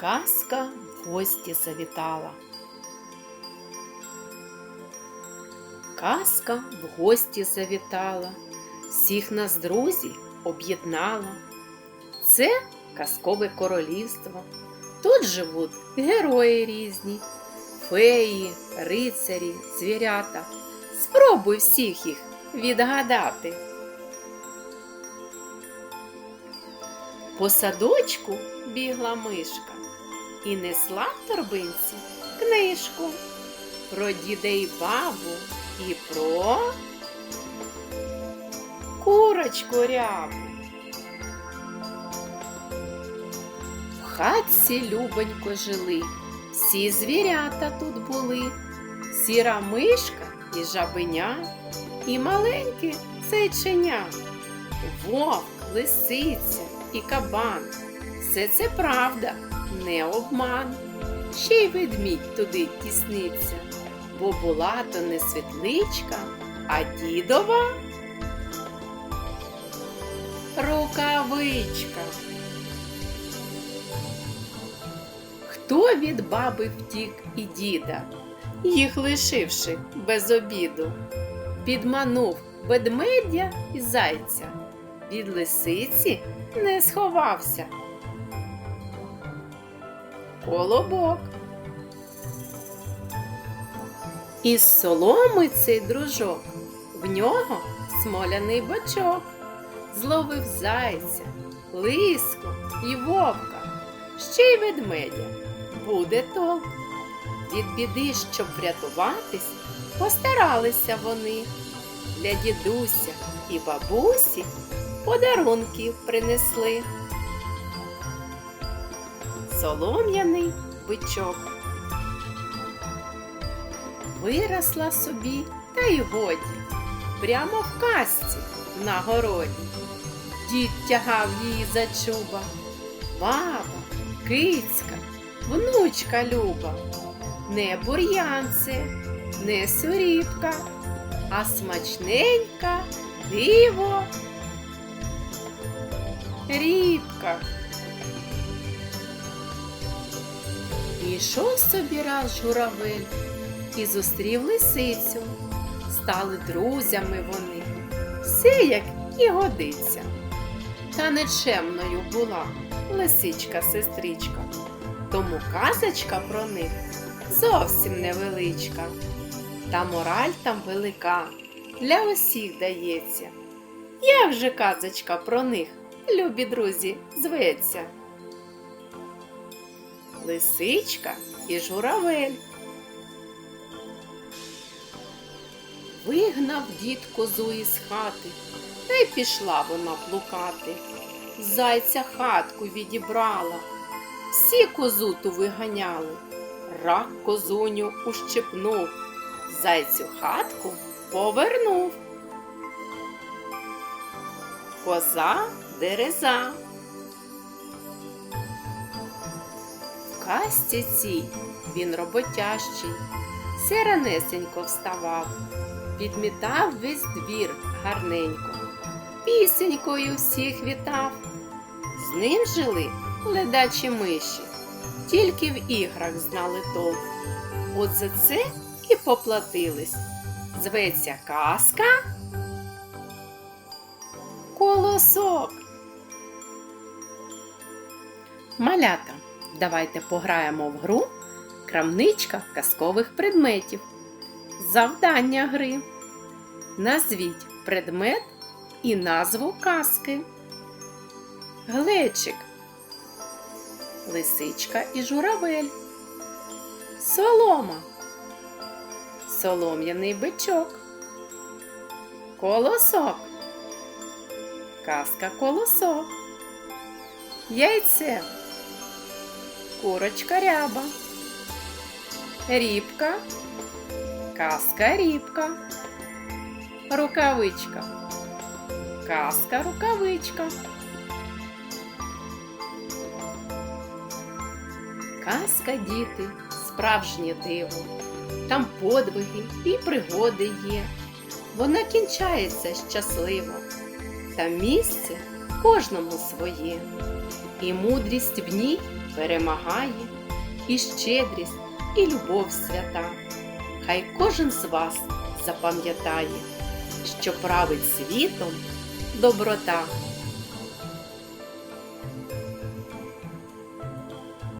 Казка в гості завітала. Казка в гості завітала, всіх нас друзі об'єднала. Це казкове королівство. Тут живуть герої різні, феї, рицарі, звірята. Спробуй всіх їх відгадати. По садочку бігла мишка і несла в торбинці книжку про діда й бабу і про курочку рябу. В хатці любонько жили, всі звірята тут були, сіра мишка і жабеня, і маленьке зайченя, вовк, лисиця і кабан. Все це правда, не обман. Ще й ведмідь туди тісниться, бо була то не світличка, а дідова рукавичка. Хто від баби втік і діда, їх лишивши без обіду, підманув ведмедя і зайця, від лисиці не сховався. Колобок. Із соломи цей дружок, в нього смоляний бочок, зловив зайця, лиску і вовка, ще й ведмедя. Буде толк. Від біди, щоб врятуватись, постаралися вони. Для дідуся і бабусі подарунків принесли. Солом'яний бичок. Виросла собі, та й годі, прямо в касці на городі. Дід тягав її за чуба. Баба, кицька, внучка люба, не бур'янце, не суріпка, а смачненька диво. Рібка. Ішов собі раз журавель і зустрів лисицю. Стали друзями вони, все як і годиться. Та нечемною була лисичка сестричка, тому казочка про них зовсім невеличка. Та мораль там велика, для усіх дається. Як же казочка про них, любі друзі, зветься? Лисичка і журавель. Вигнав дід козу із хати, та й пішла вона плукати. Зайця хатку відібрала, всі козу ту виганяли. Рак козуню ущипнув, зайцю хатку повернув. Коза дереза. В касті цій він роботящий, все ранесенько вставав, підмітав весь двір гарненько, пісенькою всіх вітав. З ним жили ледачі миші, тільки в іграх знали толк. От за це і поплатились. Зветься казка. Колосок. Малята, давайте пограємо в гру Крамничка казкових предметів. Завдання гри. Назвіть предмет і назву казки. Глечик. Лисичка і журавель. Солома. Солом'яний бичок. Колосок. Казка колосок. Яйце. Курочка ряба. Рібка. Казка рібка. Рукавичка. Казка рукавичка. Казка діти, справжнє диво. Там подвиги і пригоди є. Вона кінчається щасливо, та місце кожному своє, і мудрість в ній перемагає і щедрість, і любов свята. Хай кожен з вас запам'ятає, що править світом доброта.